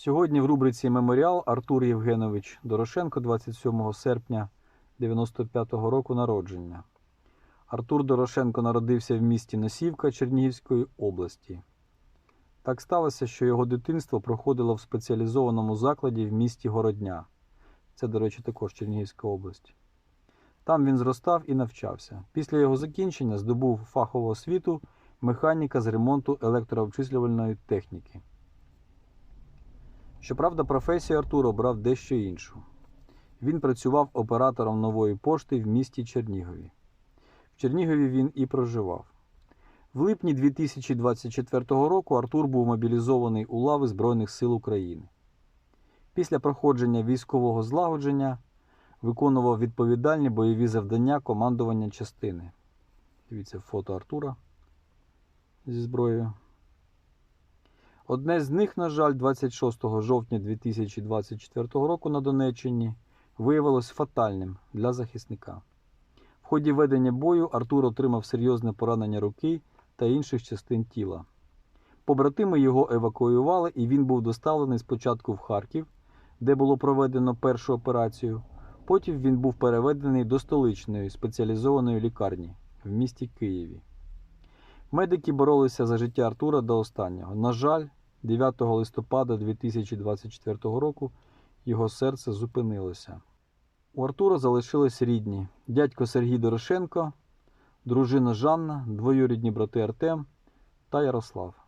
Сьогодні в рубриці Меморіал Артур Євгенович Дорошенко 27 серпня 95-го року народження. Артур Дорошенко народився в місті Носівка Чернігівської області. Так сталося, що його дитинство проходило в спеціалізованому закладі в місті Городня. Це, до речі, також Чернігівська область. Там він зростав і навчався. Після його закінчення здобув фахову освіту механіка з ремонту електрообчислювальної техніки. Щоправда, професію Артур обрав дещо іншу. Він працював оператором нової пошти в місті Чернігові. В Чернігові він і проживав. В липні 2024 року Артур був мобілізований у лави Збройних сил України. Після проходження військового злагодження виконував відповідальні бойові завдання командування частини. Дивіться фото Артура зі зброєю. Одне з них, на жаль, 26 жовтня 2024 року на Донеччині виявилось фатальним для захисника. В ході ведення бою Артур отримав серйозне поранення руки та інших частин тіла. Побратими його евакуювали, і він був доставлений спочатку в Харків, де було проведено першу операцію. Потім він був переведений до столичної спеціалізованої лікарні в місті Києві. Медики боролися за життя Артура до останнього. На жаль, 9 листопада 2024 року його серце зупинилося. У Артура залишились рідні: дядько Сергій Дорошенко, дружина Жанна, двоюрідні брати Артем та Ярослав.